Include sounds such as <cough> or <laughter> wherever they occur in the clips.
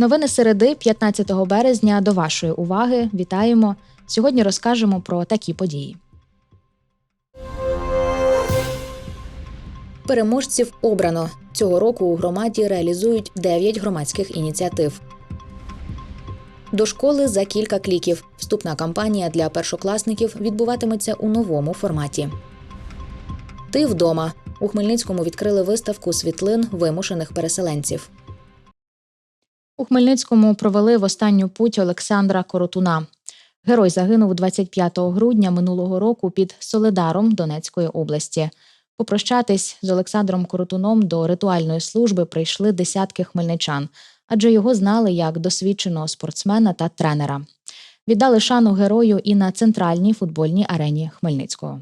Новини середи 15 березня до вашої уваги. Вітаємо! Сьогодні розкажемо про такі події. Переможців обрано. Цього року у громаді реалізують 9 громадських ініціатив. До школи за кілька кліків. Вступна кампанія для першокласників відбуватиметься у новому форматі. Ти вдома. У Хмельницькому відкрили виставку світлин вимушених переселенців. У Хмельницькому провели в останню путь Олександра Коротуна. Герой загинув 25 грудня минулого року під Соледаром Донецької області. Попрощатись з Олександром Коротуном до ритуальної служби прийшли десятки хмельничан, адже його знали як досвідченого спортсмена та тренера. Віддали шану герою і на центральній футбольній арені Хмельницького.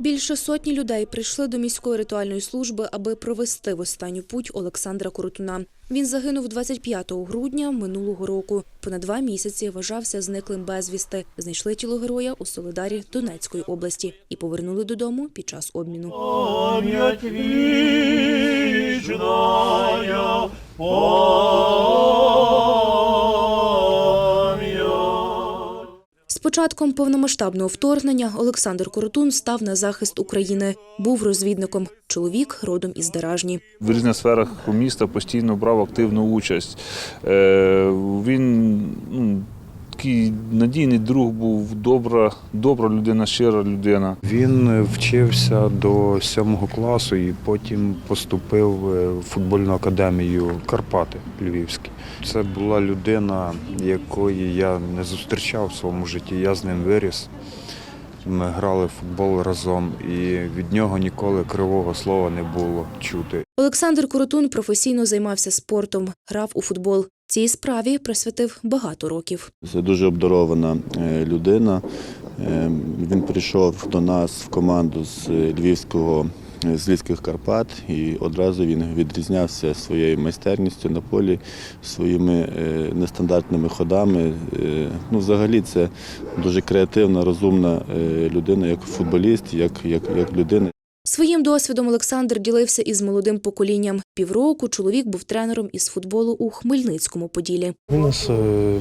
Більше сотні людей прийшли до міської ритуальної служби, аби провести в останню путь Олександра Коротуна. Він загинув 25 грудня минулого року. Понад два місяці вважався зниклим безвісти. Знайшли тіло героя у Солидарі Донецької області і повернули додому під час обміну. пам'ять вічная, пам'ять. З початком повномасштабного вторгнення Олександр Коротун став на захист України. Був розвідником. Чоловік родом із Даражні. В різних сферах міста постійно брав активну участь. Е, Він ну, такий надійний друг був, добра, добра людина, щира людина. Він вчився до сьомого класу і потім поступив в футбольну академію Карпати Львівські. Це була людина, якої я не зустрічав в своєму житті. Я з ним виріс. Ми грали в футбол разом, і від нього ніколи кривого слова не було чути. Олександр Коротун професійно займався спортом, грав у футбол. Цій справі присвятив багато років. Це дуже обдарована е, людина. Е, Він прийшов до нас в команду з Львівського з Львівських Карпат і одразу він відрізнявся своєю майстерністю на полі, своїми е, нестандартними ходами. Е, Ну, взагалі, це дуже креативна, розумна е, людина, як футболіст, як, як, як людина. Своїм досвідом Олександр ділився із молодим поколінням. Півроку чоловік був тренером із футболу у Хмельницькому Поділі. Він у нас е,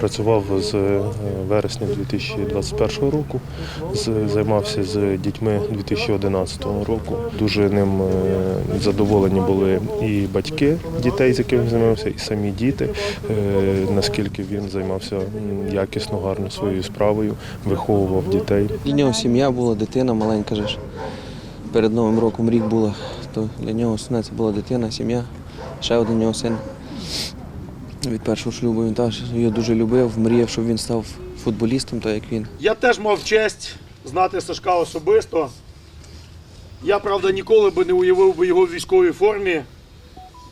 працював з е, вересня 2021 року, з- займався з дітьми 2011 року. Дуже ним е, задоволені були і батьки дітей, з якими він займався, і самі діти. Наскільки він займався якісно, гарно своєю справою, виховував дітей. Для нього сім'я була, дитина маленька же ж. Перед Новим роком рік була, то для нього основне це була дитина, сім'я. Ще один нього син від першого шлюбу. Він теж його дуже любив, мріяв, щоб він став футболістом, так як він. Я теж мав честь знати Сашка особисто. Я, правда, ніколи би не уявив би його в військовій формі.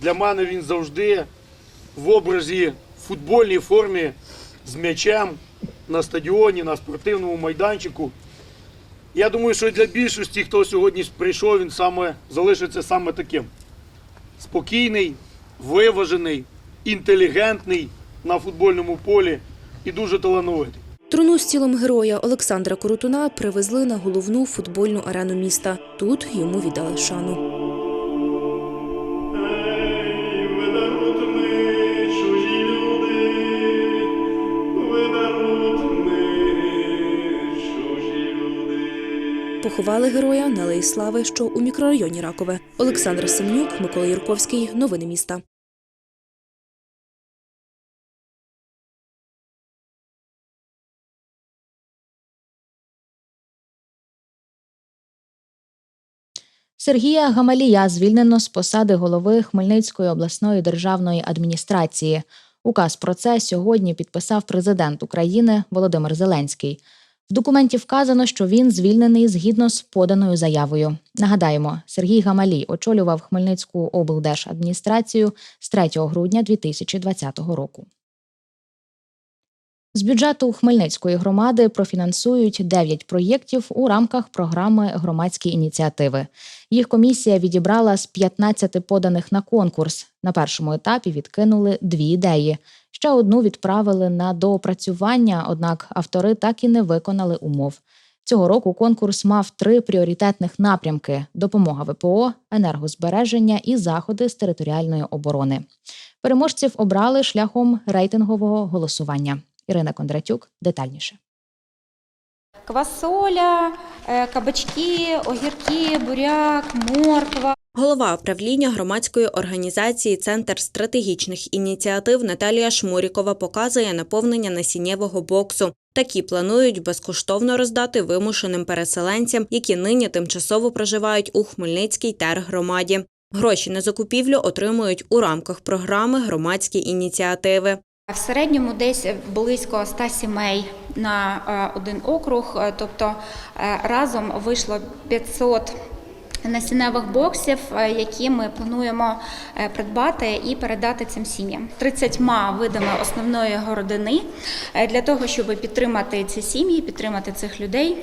Для мене він завжди в образі футбольній формі з м'ячем на стадіоні, на спортивному майданчику. Я думаю, що для більшості, хто сьогодні прийшов, він саме залишиться саме таким. Спокійний, виважений, інтелігентний на футбольному полі і дуже талановитий. Труну з тілом героя Олександра Коротуна привезли на головну футбольну арену міста. Тут йому віддали шану. Поховали героя на Алеї Слави, що у мікрорайоні Ракове. Олександр Семнюк, Микола Юрковський. Новини міста. Сергія Гамалія звільнено з посади голови Хмельницької обласної державної адміністрації. Указ про це сьогодні підписав президент України Володимир Зеленський. В документі вказано, що він звільнений згідно з поданою заявою. Нагадаємо, Сергій Гамалій очолював Хмельницьку облдержадміністрацію з 3 грудня 2020 року. З бюджету Хмельницької громади профінансують 9 проєктів у рамках програми громадські ініціативи. Їх комісія відібрала з 15 поданих на конкурс. На першому етапі відкинули дві ідеї. Ще одну відправили на доопрацювання, однак автори так і не виконали умов. Цього року конкурс мав три пріоритетних напрямки: допомога ВПО, енергозбереження і заходи з територіальної оборони. Переможців обрали шляхом рейтингового голосування. Ірина Кондратюк детальніше. Квасоля, е, кабачки, огірки, буряк, морква. Голова правління громадської організації Центр стратегічних ініціатив Наталія Шмурікова показує наповнення насіннєвого боксу. Такі планують безкоштовно роздати вимушеним переселенцям, які нині тимчасово проживають у Хмельницькій тергромаді. Гроші на закупівлю отримують у рамках програми громадські ініціативи. В середньому десь близько 100 сімей на е, один округ, е, тобто е, разом вийшло 500 насінневих боксів, е, які ми плануємо е, придбати і передати цим сім'ям. 30 видами основної городини е, для того, щоб підтримати ці сім'ї, підтримати цих людей.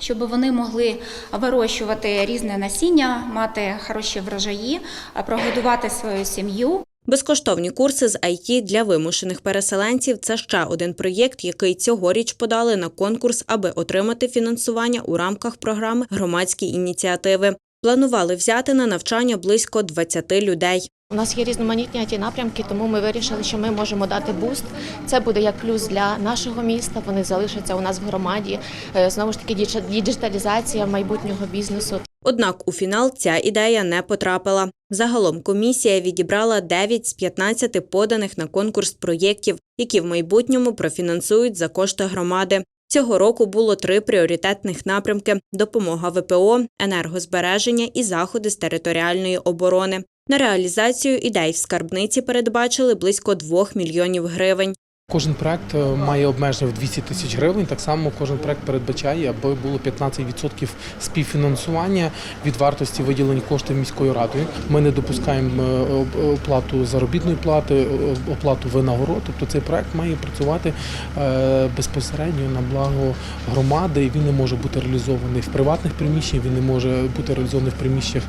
Щоб вони могли вирощувати різне насіння, мати хороші врожаї, е, прогодувати свою сім'ю. Безкоштовні курси з IT для вимушених переселенців це ще один проєкт, який цьогоріч подали на конкурс, аби отримати фінансування у рамках програми громадські ініціативи. Планували взяти на навчання близько 20 людей. У нас є різноманітні it напрямки, тому ми вирішили, що ми можемо дати буст. Це буде як плюс для нашого міста. Вони залишаться у нас в громаді. Е, Знову ж таки, діджиталізація майбутнього бізнесу. Однак у фінал ця ідея не потрапила. Загалом комісія відібрала 9 з 15 поданих на конкурс проєктів, які в майбутньому профінансують за кошти громади. Цього року було три пріоритетних напрямки: допомога ВПО, енергозбереження і заходи з територіальної оборони. На реалізацію ідей в скарбниці передбачили близько 2 мільйонів гривень. Кожен проект е, має обмеження в 200 тисяч гривень. Так само кожен проект передбачає, аби було 15% співфінансування від вартості виділені коштів міською радою. Ми не допускаємо е, оплату заробітної плати, оплату винагород. Тобто цей проект має працювати е, безпосередньо на благо громади. Він не може бути реалізований в приватних приміщеннях, він не може бути реалізований в приміщеннях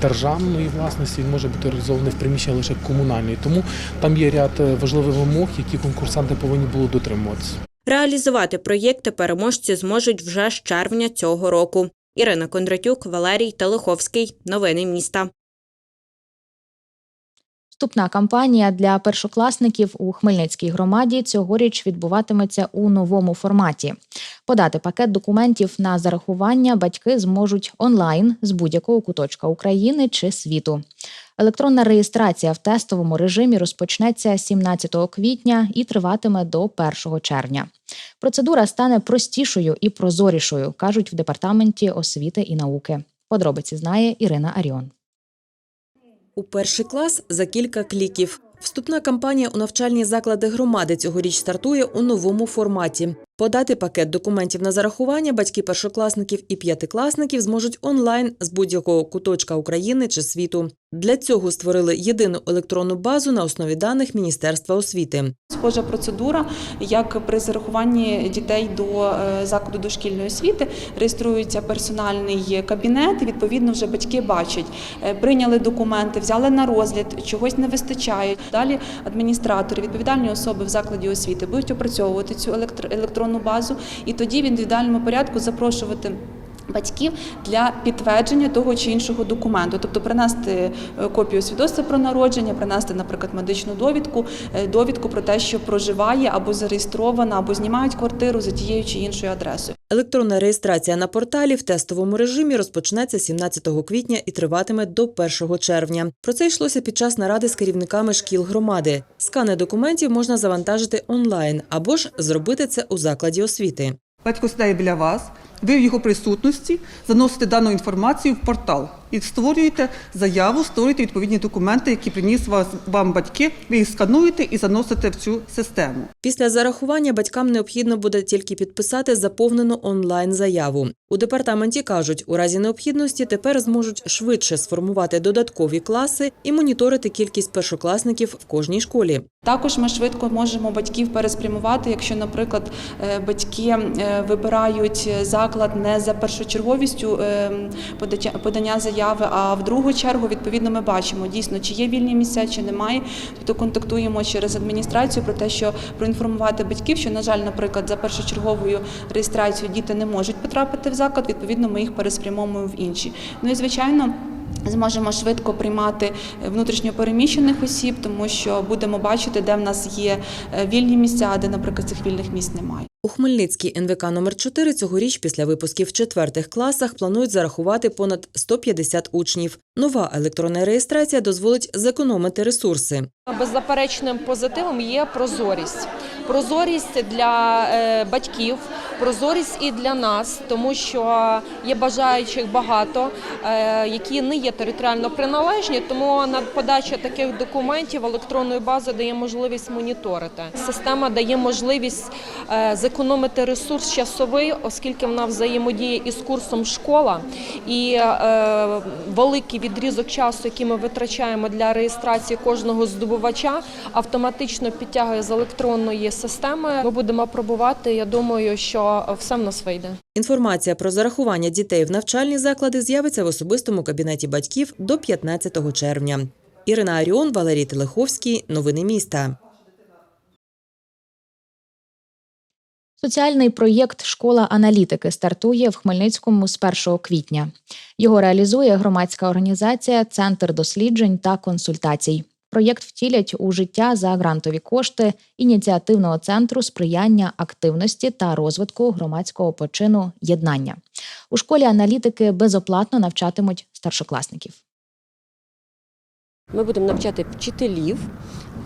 державної власності, він може бути реалізований в приміщеннях лише комунальної. Тому там є ряд важливих вимог, які конкурсанти повинні були дотримуватися. Реалізувати проєкти переможці зможуть вже з червня цього року. Ірина Кондратюк, Валерій Телеховський. Новини міста. Вступна кампанія для першокласників у Хмельницькій громаді цьогоріч відбуватиметься у новому форматі. Подати пакет документів на зарахування батьки зможуть онлайн з будь-якого куточка України чи світу. Електронна реєстрація в тестовому режимі розпочнеться 17 квітня і триватиме до 1 червня. Процедура стане простішою і прозорішою, кажуть в департаменті освіти і науки. Подробиці знає Ірина Аріон. У перший клас за кілька кліків. Вступна кампанія у навчальні заклади громади цьогоріч стартує у новому форматі. Подати пакет документів на зарахування батьки першокласників і п'ятикласників зможуть онлайн з будь-якого куточка України чи світу. Для цього створили єдину електронну базу на основі даних Міністерства освіти. Схожа процедура, як при зарахуванні дітей до е, закладу дошкільної освіти, реєструється персональний кабінет. і, Відповідно, вже батьки бачать, е, прийняли документи, взяли на розгляд, чогось не вистачає. Далі адміністратори, відповідальні особи в закладі освіти будуть опрацьовувати цю електро- електронну базу, і тоді в індивідуальному порядку запрошувати. Батьків для підтвердження того чи іншого документу, тобто принести е, копію свідоцтва про народження, принести, наприклад, медичну довідку, е, довідку про те, що проживає або зареєстрована, або знімають квартиру за тією чи іншою адресою. Електронна реєстрація на порталі в тестовому режимі розпочнеться 17 квітня і триватиме до 1 червня. Про це йшлося під час наради з керівниками шкіл громади. Скани документів можна завантажити онлайн або ж зробити це у закладі освіти. Батько сідає біля вас, ви в його присутності заносите дану інформацію в портал і створюєте заяву, створюєте відповідні документи, які приніс вас вам батьки. Ви їх скануєте і заносите в цю систему. Після зарахування батькам необхідно буде тільки підписати заповнену онлайн-заяву. У департаменті кажуть, у разі необхідності тепер зможуть швидше сформувати додаткові класи і моніторити кількість першокласників в кожній школі. Також ми швидко можемо батьків переспрямувати, якщо, наприклад, е, батьки е, вибирають заклад не за першочерговістю е, подача- подання заяви, а в другу чергу відповідно ми бачимо дійсно, чи є вільні місця, чи немає. Тобто контактуємо через адміністрацію про те, що проінформувати батьків, що на жаль, наприклад, за першочерговою реєстрацією діти не можуть потрапити в заклад. Відповідно, ми їх переспрямовуємо в інші. Ну і звичайно. Зможемо швидко приймати внутрішньопереміщених осіб, тому що будемо бачити, де в нас є е, вільні місця, а де, наприклад, цих вільних місць немає. У Хмельницькій НВК номер 4 цьогоріч після випусків в четвертих класах планують зарахувати понад 150 учнів. Нова електронна реєстрація дозволить зекономити ресурси. Беззаперечним позитивом є прозорість. Прозорість для е, батьків, прозорість і для нас, тому що є бажаючих багато, е, які не є територіально приналежні. Тому на подача таких документів електронної бази дає можливість моніторити. Система дає можливість е, зекономити ресурс часовий, оскільки вона взаємодіє із курсом школа і е, великий відрізок часу, який ми витрачаємо для реєстрації кожного здобувача, автоматично підтягує з електронної системи. Ми будемо пробувати. Я думаю, що все в нас вийде. Інформація про зарахування дітей в навчальні заклади з'явиться в особистому кабінеті батьків до 15 червня. Ірина Аріон, Валерій Телеховський. Новини міста. Соціальний проєкт Школа аналітики стартує в Хмельницькому з 1 квітня. Його реалізує громадська організація Центр досліджень та консультацій. Проєкт втілять у життя за грантові кошти ініціативного центру сприяння активності та розвитку громадського почину єднання. У школі аналітики безоплатно навчатимуть старшокласників. Ми будемо навчати вчителів.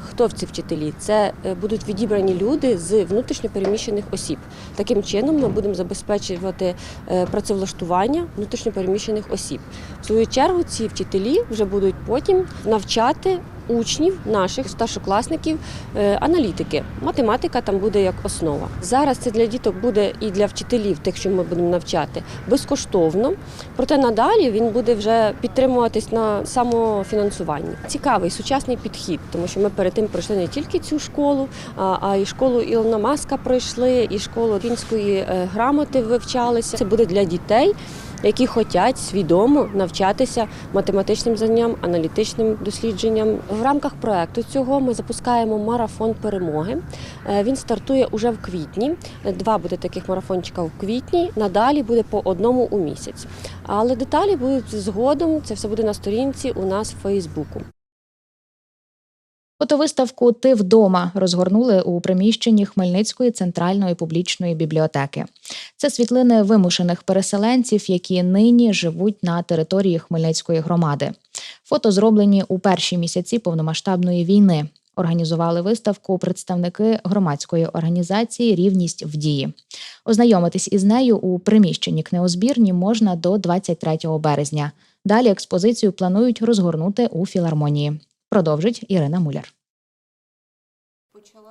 Хто в ці вчителі? Це е, будуть відібрані люди з внутрішньопереміщених осіб. Таким чином ми будемо забезпечувати е, працевлаштування внутрішньопереміщених осіб. В свою чергу ці вчителі вже будуть потім навчати учнів наших старшокласників е, аналітики. Математика там буде як основа. Зараз це для діток буде і для вчителів, тих, що ми будемо навчати, безкоштовно. Проте надалі він буде вже підтримуватись на самофінансуванні. Цікавий сучасний підхід, тому що ми перед тим пройшли не тільки цю школу, а, і школу Ілона Маска пройшли, і школу фінської е, грамоти вивчалися. Це буде для дітей. Які хочуть свідомо навчатися математичним знанням, аналітичним дослідженням. В рамках проекту цього ми запускаємо марафон перемоги. Е, Він стартує уже в квітні. Два буде таких марафончика в квітні. Надалі буде по одному у місяць. Але деталі будуть згодом. Це все буде на сторінці у нас в Фейсбуку. Фотовиставку Ти вдома розгорнули у приміщенні Хмельницької центральної публічної бібліотеки. Це світлини вимушених переселенців, які нині живуть на території Хмельницької громади. Фото зроблені у перші місяці повномасштабної війни. Організували виставку представники громадської організації Рівність в дії. Ознайомитись із нею у приміщенні книгозбірні можна до 23 березня. Далі експозицію планують розгорнути у філармонії. Продовжить Ірина Муляр.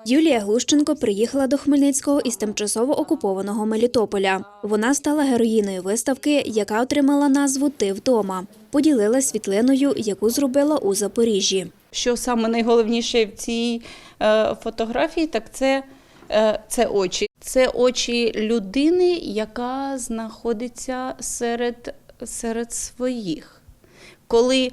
Юлія Глущенко приїхала до Хмельницького із тимчасово окупованого Мелітополя. Вона стала героїною виставки, яка отримала назву Ти вдома. Поділилась світлиною, яку зробила у Запоріжжі. Що саме найголовніше в цій е, фотографії, так це, е, це очі. Це очі людини, яка знаходиться серед, серед своїх. Коли,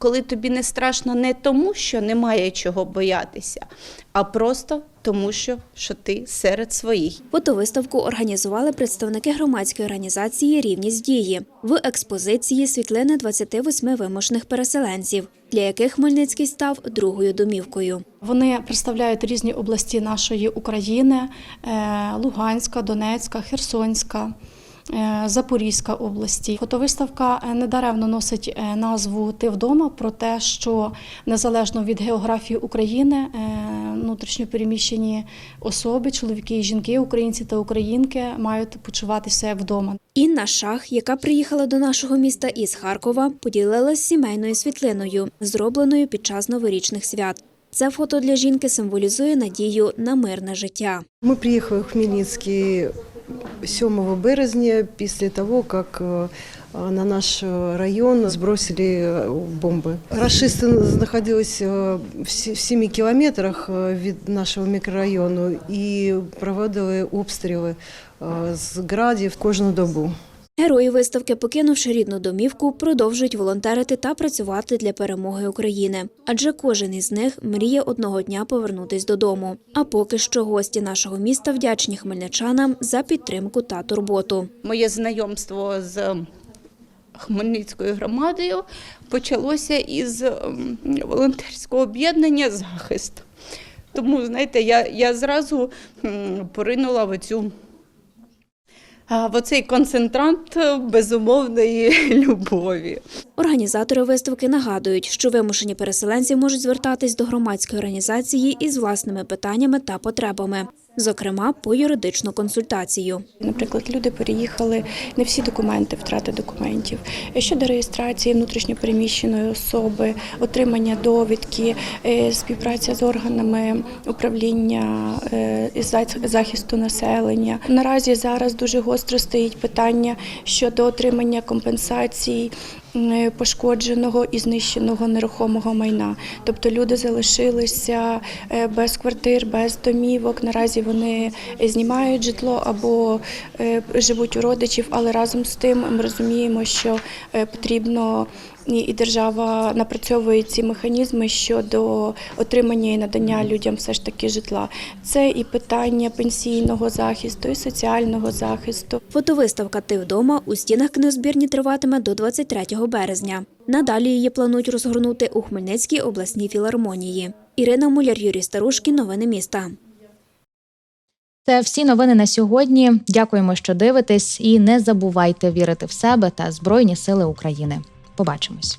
коли тобі не страшно не тому, що немає чого боятися, а просто тому, що, що ти серед своїх. Фотовиставку організували представники громадської організації Рівність дії в експозиції світлини 28 вимушених переселенців, для яких Хмельницький став другою домівкою. Вони представляють різні області нашої України: е, Луганська, Донецька, Херсонська. Е, Запорізька області. Фотовиставка е, недаремно носить е, назву Ти вдома про те, що незалежно від географії України внутрішньопереміщені особи, чоловіки і жінки, українці та українки мають почуватися вдома. Інна Шах, яка приїхала до нашого міста із Харкова, поділилась сімейною світлиною, зробленою під час новорічних свят. Це фото для жінки символізує надію на мирне життя. Ми приїхали в Хмельницький 7 березня після того, як е, на наш район збросили е, бомби. Рашисти знаходилися в 7 кілометрах е, від нашого мікрорайону і проводили обстріли е, з градів кожну добу. Герої виставки, покинувши рідну домівку, продовжують волонтерити та працювати для перемоги України. Адже кожен із них мріє одного дня повернутись додому. А поки що гості нашого міста вдячні хмельничанам за підтримку та турботу. Моє знайомство з Хмельницькою громадою почалося із волонтерського об'єднання захист. Тому, знаєте, я, я зразу поринула в цю. Оцей концентрант безумовної <laughs> любові. Організатори виставки нагадують, що вимушені переселенці можуть звертатись до громадської організації із власними питаннями та потребами, зокрема по юридичну консультацію. Наприклад, люди переїхали не всі документи, втрати документів щодо реєстрації внутрішньопереміщеної особи, отримання довідки, е, співпраця з органами управління е, захисту населення. Наразі зараз дуже гостро стоїть питання щодо отримання компенсацій. Пошкодженого і знищеного нерухомого майна, тобто люди залишилися е, без квартир, без домівок. Наразі вони знімають житло або е, живуть у родичів, але разом з тим ми розуміємо, що е, потрібно і держава напрацьовує ці механізми щодо отримання і надання людям все ж таки житла. Це і питання пенсійного захисту, і соціального захисту. Фотовиставка Ти вдома у стінах книгозбірні триватиме до 23 березня. Надалі її планують розгорнути у Хмельницькій обласній філармонії. Ірина Муляр, Юрій Старушкін. Новини міста. Це всі новини на сьогодні. Дякуємо, що дивитесь, і не забувайте вірити в себе та Збройні Сили України. Побачимось.